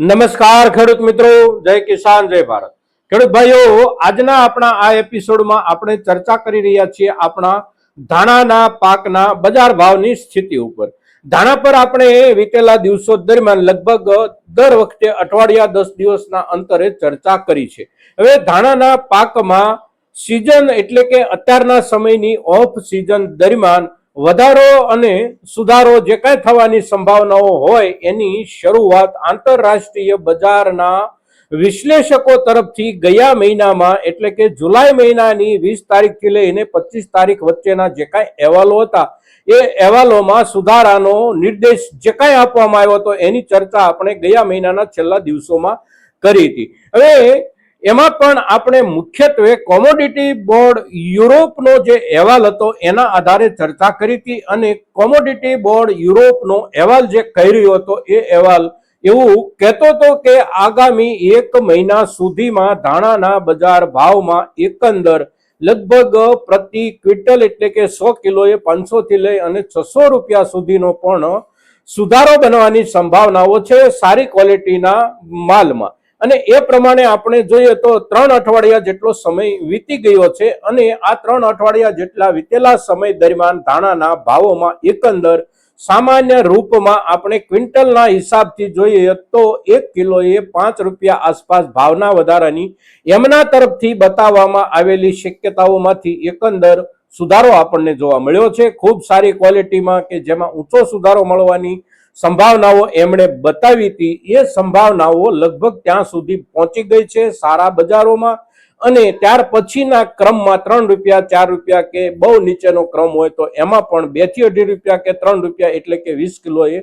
નમસ્કાર ખેડૂત મિત્રો, જય કિસાન, જય ભારત. ખેડૂત ભાઈઓ, આજના આપણા આ એપિસોડમાં આપણે ચર્ચા કરી રહ્યા છીએ આપણા ધાણાના પાકના બજાર ભાવની સ્થિતિ ઉપર. ધાણા પર આપણે વીતેલા દિવસો દરમિયાન લગભગ દર વખતે અઠવાડિયા દસ દિવસના અંતરે ચર્ચા કરી છે. હવે ધાણાના પાકમાં સિઝન એટલે કે અત્યારના સમયની ઓફ સિઝન દરમિયાન વધારો અને સુધારો જે કાંઈ થવાની સંભાવનાઓ હોય એની શરૂઆત આંતરરાષ્ટ્રીય બજારના વિશ્લેષકો તરફથી ગયા મહિનામાં, એટલે કે જુલાઈ મહિનાની વીસ તારીખથી લઈને પચીસ તારીખ વચ્ચેના જે કાંઈ અહેવાલો હતા, એ અહેવાલોમાં સુધારાનો નિર્દેશ જે કાંઈ આપવામાં આવ્યો હતો એની ચર્ચા આપણે ગયા મહિનાના છેલ્લા દિવસોમાં કરી હતી. હવે એમાં પણ આપણે મુખ્યત્વે કોમોડિટી બોર્ડ યુરોપનો જે અહેવાલ હતો એના આધારે ચર્ચા કરી હતી અને કોમોડિટી બોર્ડ યુરોપનો અહેવાલ જે કહી રહ્યો હતો એ અહેવાલ એવું કહેતો હતો કે આગામી એક મહિના સુધીમાં ધાણાના બજાર ભાવમાં એકંદર લગભગ પ્રતિ ક્વિન્ટલ એટલે કે સો કિલોએ પાંચસો થી લઈ અને છસો રૂપિયા સુધીનો પણ સુધારો બનવાની સંભાવનાઓ છે સારી ક્વોલિટીના માલમાં. અને એ પ્રમાણે આપણે જોઈએ તો ત્રણ અઠવાડિયા જેટલો સમય વીતી ગયો છે અને આ ત્રણ અઠવાડિયા જેટલા વીતેલા સમય દરમિયાન ધાણાના ભાવોમાં એકંદર સામાન્ય રૂપમાં આપણે ક્વિન્ટલના હિસાબથી જોઈએ તો એક કિલોએ પાંચ રૂપિયા આસપાસ ભાવના વધારાની એમના તરફથી બતાવવામાં આવેલી શક્યતાઓમાંથી એકંદર સુધારો આપણને જોવા મળ્યો છે. ખૂબ સારી ક્વોલિટીમાં કે જેમાં ઊંચો સુધારો મળવાની સંભાવનાઓ એમણે બતાવી હતી. એ સંભાવનાઓ લગભગ ત્યાં સુધી પહોંચી ગઈ છે સારા બજારોમાં અને ત્યાર પછીના ક્રમમાં ત્રણ રૂપિયા, ચાર રૂપિયા કે બહુ નીચેનો ક્રમ હોય તો એમાં પણ બેથી અઢી રૂપિયા કે ત્રણ રૂપિયા એટલે કે વીસ કિલોએ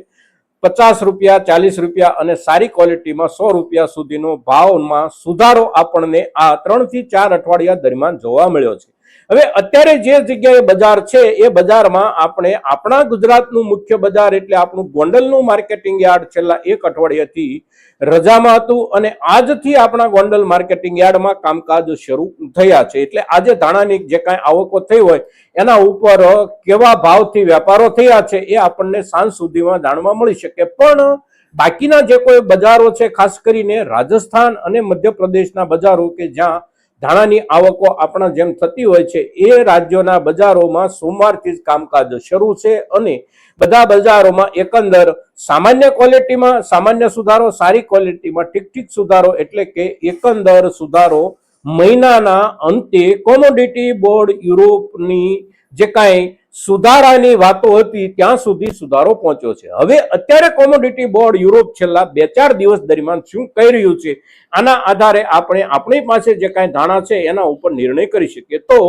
પચાસ રૂપિયા, ચાલીસ રૂપિયા અને સારી ક્વોલિટીમાં સો રૂપિયા સુધીનો ભાવમાં સુધારો આપણને આ ત્રણથી ચાર અઠવાડિયા દરમિયાન જોવા મળ્યો છે. હવે અત્યારે જે જગ્યાએ બજાર છે, એ બજારમાં આપણે આપણા ગુજરાતનું મુખ્ય બજાર એટલે આપણું ગોંડલનું માર્કેટિંગ યાર્ડ છેલ્લા એક અઠવાડિયાથી રજામાં હતું અને આજથી આપણા ગોંડલ માર્કેટિંગ યાર્ડમાં કામકાજ શરૂ થયા છે. એટલે આજે ધાણાની જે કાંઈ આવકો થઈ હોય, એના ઉપર કેવા ભાવથી વેપારો થયા છે, એ આપણને સાંજ સુધીમાં જાણવા મળી શકે. પણ બાકીના જે કોઈ બજારો છે, ખાસ કરીને રાજસ્થાન અને મધ્યપ્રદેશના બજારો કે જ્યાં ધાણાની આવકો આપણા જેમ થતી હોય છે, એ રાજ્યોના બજારોમાં સોમવારથી જ કામકાજ શરૂ છે અને બધા બજારોમાં એકંદર સામાન્ય ક્વોલિટીમાં સામાન્ય સુધારો, સારી ક્વોલિટીમાં ઠીક ઠીક સુધારો એટલે કે એકંદર સુધારો મહિનાના અંતે કોમોડિટી બોર્ડ યુરોપની જે કાંઈ સુધારાની વાતો હતી, ત્યાં સુધી સુધારો પહોંચ્યો છે. હવે અત્યારે કોમોડિટી બોર્ડ યુરોપ છેલ્લા બે ચાર દિવસ દરમિયાન શું કહી રહ્યું છે, આના આધારે આપણે આપણી પાસે જે કાંઈ ધાણા છે, એના ઉપર નિર્ણય કરી શકીએ. તો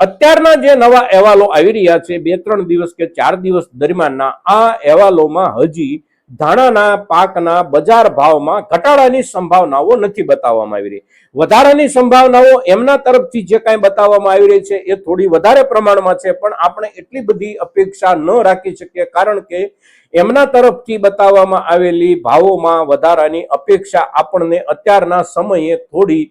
અત્યારના જે નવા અહેવાલો આવી રહ્યા છે, બે ત્રણ દિવસ કે ચાર દિવસ દરમિયાનના આ અહેવાલોમાં હજી ધાણાના પાકના બજાર ભાવમાં ઘટાડાની સંભાવનાઓ નથી બતાવવામાં આવી રહી. વધારાની સંભાવનાઓ એમના તરફથી જે કાંઈ બતાવવામાં આવી રહી છે એ થોડી વધારે પ્રમાણમાં છે, પણ આપણે એટલી બધી અપેક્ષા ન રાખી શકીએ, કારણ કે એમના તરફથી બતાવવામાં આવેલી ભાવોમાં વધારાની અપેક્ષા આપણને અત્યારના સમયે થોડી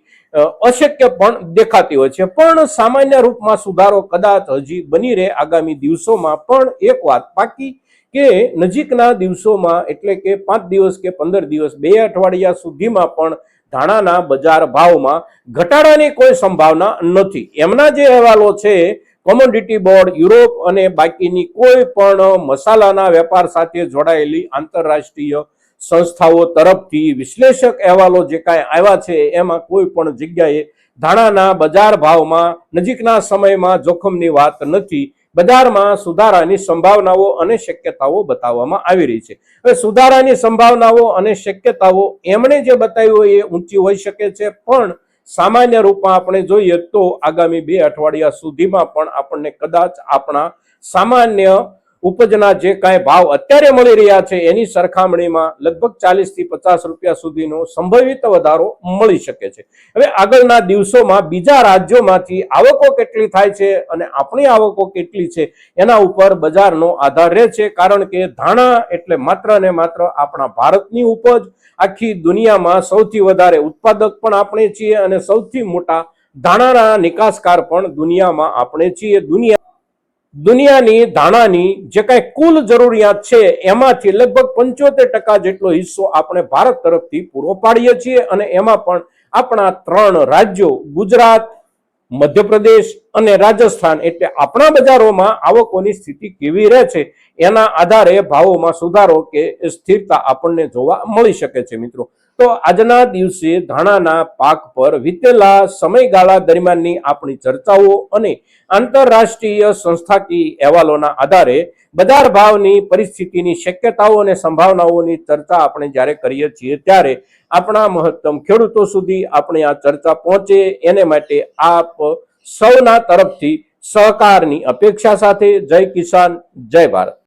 અશક્ય પણ દેખાતી હોય છે. પણ સામાન્ય રૂપમાં સુધારો કદાચ હજી બની રહે આગામી દિવસોમાં, પણ એક વાત બાકી કે નજીકના દિવસોમાં એટલે કે પાંચ દિવસ કે પંદર દિવસ, બે અઠવાડિયા સુધીમાં પણ ધાણાના બજાર ભાવમાં ઘટાડાની કોઈ સંભાવના નથી. એમના જે અહેવાલો છે કોમોડિટી બોર્ડ યુરોપ અને બાકીની કોઈ પણ મસાલાના વેપાર સાથે જોડાયેલી આંતરરાષ્ટ્રીય સંસ્થાઓ તરફથી વિશ્લેષક અહેવાલો જે કાંઈ આવ્યા છે, એમાં કોઈ પણ જગ્યાએ ધાણાના બજાર ભાવમાં નજીકના સમયમાં જોખમની વાત નથી. બજારમાં સુધારાની સંભાવનાઓ અને શક્યતાઓ બતાવવામાં આવી રહી છે. હવે સુધારાની સંભાવનાઓ અને શક્યતાઓ એમણે જે બતાવ્યું હોય એ ઊંચી હોઈ શકે છે, પણ સામાન્ય રૂપમાં આપણે જોઈએ તો આગામી બે અઠવાડિયા સુધીમાં પણ આપણને કદાચ આપણા સામાન્ય ઉપજના જે કાંઈ ભાવ અત્યારે મળી રહ્યા છે, એની સરખામણીમાં લગભગ ચાલીસથી પચાસ રૂપિયા સુધીનો સંભવિત વધારો મળી શકે છે. હવે આગળના દિવસોમાં બીજા રાજ્યોમાંથી આવકો કેટલી થાય છે અને આપણી આવકો કેટલી છે, એના ઉપર બજારનો આધાર રહે છે, કારણ કે ધાણા એટલે માત્ર ને માત્ર આપણા ભારતની ઉપજ. આખી દુનિયામાં સૌથી વધારે ઉત્પાદક પણ આપણે છીએ અને સૌથી મોટા ધાણાના નિકાસકાર પણ દુનિયામાં આપણે છીએ. દુનિયા દુનિયાની ધાણાની જે કાંઈ કુલ જરૂરિયાત છે, એમાંથી લગભગ પંચોતેર ટકા જેટલો હિસ્સો આપણે ભારત તરફથી પૂરો પાડીએ છીએ અને એમાં પણ આપણા ત્રણ રાજ્યો, ગુજરાત, મધ્યપ્રદેશ અને રાજસ્થાન એટલે આપણા બજારોમાં આવકોની સ્થિતિ કેવી રહે છે, એના આધારે ભાવોમાં સુધારો કે સ્થિરતા આપણને જોવા મળી શકે છે મિત્રો. તો આજના દિવસે ધાણાના પાક પર વીતેલા સમયગાળા દરમિયાનની આપણી ચર્ચાઓ અને આંતરરાષ્ટ્રીય સંસ્થાકીય અહેવાલોના આધારે બજાર ભાવની પરિસ્થિતિની શક્યતાઓ અને સંભાવનાઓની ચર્ચા આપણે જ્યારે કરીએ છીએ ત્યારે આપણા મહત્તમ ખેડૂતો સુધી આપણે આ ચર્ચા પહોંચે એને માટે આપ સૌના તરફથી સહકારની અપેક્ષા સાથે જય કિસાન, જય ભારત.